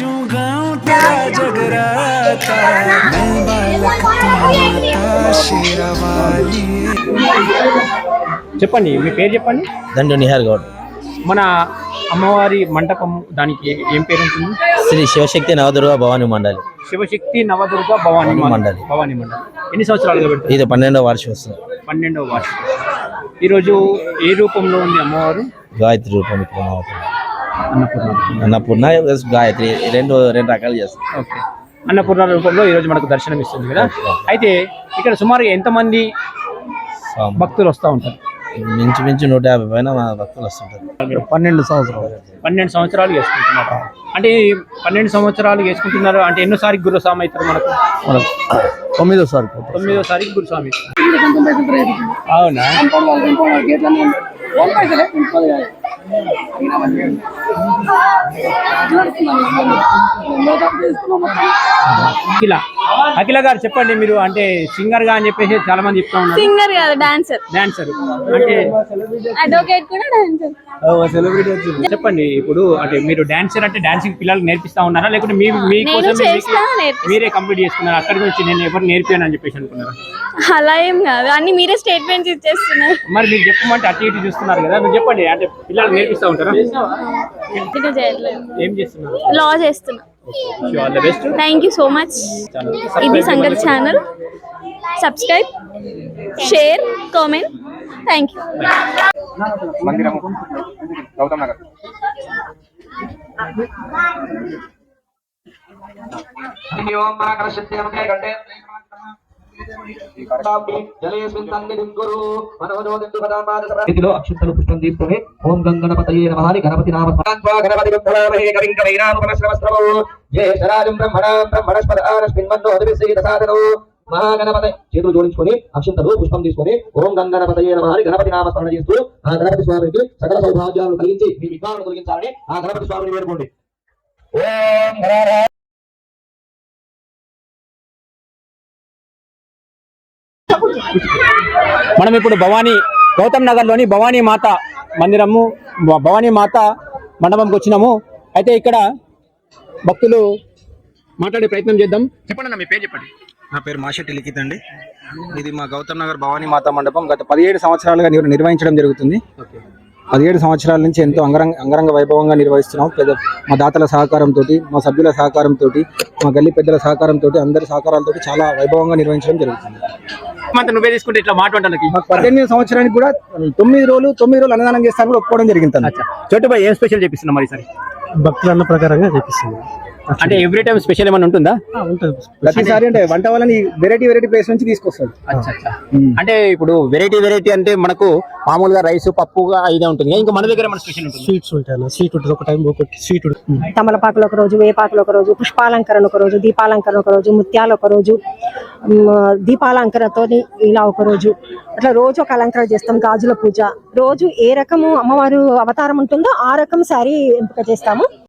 नाचूं गाऊं तेरा जगराता मैं बालक तू माता शेरावाली చెప్పండి మీ పేరు చెప్పండి దండు నిహార్ గౌడ్ మన అమ్మవారి మండపం దానికి ఏం పేరు ఉంటుంది శ్రీ శివశక్తి నవదుర్గ భవాని మండలి శివశక్తి నవదుర్గ భవాని భవానీ మండలి మండలి. భవాని మండలి ఎన్ని సంవత్సరాలుగా పెడతారు ఇది పన్నెండవ వార్షికోత్సవం పన్నెండవ వార్షికం ఈరోజు ఏ రూపంలో ఉంది అమ్మవారు గాయత్రి రూపం ఇక్కడ అవుతుంది అన్నపూర్ణ. గాయత్రి రెండు రెండు రకాలు చేస్తాం ఓకే. అన్నపూర్ణ రూపంలో ఈరోజు మనకు దర్శనం ఇస్తుంది కదా అయితే ఇక్కడ సుమారుగా ఎంతమంది. భక్తులు వస్తూ ఉంటారు? మించు మించు నూట యాభై పైన భక్తులు వస్తుంటారు. పన్నెండు సంవత్సరాలు. పన్నెండు సంవత్సరాలు చేసుకుంటున్నారు. అంటే పన్నెండు సంవత్సరాలు చేసుకుంటున్నారు అంటే ఎన్నోసారి గురుస్వామి అవుతారు మనకు? తొమ్మిదోసారి తొమ్మిదోసారి గురుస్వామి అవునా? అఖిల. అఖిల గారు చెప్పండి మీరు అంటే సింగర్గా అని చెప్పేసి చాలా మంది చెప్తా ఉన్నారు. సింగర్ కాదు డాన్సర్ డాన్సర్ అంటే అడ్వకేట్ కూడా డాన్సర్ చెప్పండి ఇప్పుడు అంటే మీరు డాన్సర్ అంటే డాన్సింగ్ పిల్లలకు నేర్పిస్తా ఉన్నారా? లేకుంటే మీ మీకోసం మీరే కంప్లీట్ చేసుకున్నారు? అక్కడి నుంచి నేను ఎవరు నేర్పాను అని చెప్పేసి అనుకున్నారు? అలా ఏం కాదు. అన్ని మీరే స్టేట్మెంట్స్ ఇచ్చేస్తున్నారు. మరి మీరు చెప్పమంటే అటు ఇటు చూస్తున్నారు కదా. మీరు చెప్పండి అంటే పిల్లలకు నేర్పిస్తా ఉంటారా? ఏం చేస్తున్నారు? లా చేస్తున్నా. All the best thank you so much ఇది సంగతి channel subscribe share comment thank you మందిరము గౌతమ్ నగర్. స్థితిలో అక్షంతలు పుష్పం తీసుకుని ఓం గంగణపతయే నమః అని గణపతి నామ గణపతి విద్మహే కవిం కవైనాముపమశ్రవస్రవో జ్యేష్ఠరాజం బ్రహ్మణాం బ్రహ్మణస్పద ఆనస్మిన్మన్నో అదివిశ్రీత సాధనో. మహాగణపతి చేతులు జోడించుకొని అక్షంతలు పుష్పం తీసుకొని ఓం గంగణపతయే నమః అని గణపతి నామ స్మరణ చేస్తూ ఆ గణపతి స్వామికి సకల సౌభాగ్యాలను కలిగించి మీ విఘ్నాలను తొలగించాలని ఆ గణపతి స్వామిని వేడుకోండి. ఓం మనం ఇప్పుడు భవానీ గౌతమ్ నగర్లోని భవానీ మాత మందిరము భ- భవానీ మాత మండపంకి వచ్చినాము. అయితే ఇక్కడ భక్తులు మాట్లాడే ప్రయత్నం చేద్దాం. చెప్పండి అన్న మీ పేరు చెప్పండి. నా పేరు మాషెట్టి లిఖిత్ అండి. ఇది మా గౌతమ్ నగర్ భవానీ మాతా మండపం గత పదిహేడు సంవత్సరాలుగా నిర్- నిర్వహించడం జరుగుతుంది. పదిహేడు సంవత్సరాల నుంచి ఎంతో అంగరంగ అంగరంగ వైభవంగా నిర్వహిస్తున్నాం. పెద్ద మా దాతల సహకారంతో మా సభ్యుల సహకారంతో మా గల్లీ పెద్దల సహకారంతో అందరి సహకారాలతో చాలా వైభవంగా నిర్వహించడం జరుగుతుంది. నువ్వే తీసుకుంటే ఇట్లా మాట్లాడడానికి మాకు పద్దెనిమిది సంవత్సరానికి కూడా తొమ్మిది రోజులు తొమ్మిది రోజులు అన్నదానం చేస్తాను కూడా ఒప్పుకోవడం జరిగింది. చోటుబాయ్ ఏం స్పెషల్ చేపిస్తున్నా మరి సరే భక్తులు అన్న ప్రకారంగా చేపిస్తుంది అంటే ఎవ్రీ టైం స్పెషల్ ఏమైనా ఉంటుందా? ఉంటుంది. ప్రతిసారి అంటే వంట వాళ్ళని వెరైటీ వెరైటీ ప్లేస్ నుంచి తీసుకొస్తాడు. అంటే ఇప్పుడు వెరైటీ వెరైటీ అంటే మనకు మామూలుగా రైస్ పప్పుగా ఇదే ఉంటుంది ఇంకా మన దగ్గర మన స్పెషల్ ఉంటుంది? స్వీట్స్ ఉంటాయి స్వీట్ ఉంటుంది. ఒక టైం ఒకటి స్వీట్ ఉంటుంది. తమలపాకులు ఒక రోజు వేపాకులు ఒక రోజు పుష్పాలంకరణ ఒక రోజు దీపాలంకరణ ఒక రోజు ముత్యాలు ఒక రోజు దీపాలంకరణతో ఇలా ఒక రోజు. అట్లా రోజు ఒక అలంకరణ చేస్తాం గాజుల పూజ. రోజు ఏ రకము అమ్మవారు అవతారం ఉంటుందో ఆ రకం శారీ ఎంపిక చేస్తాము.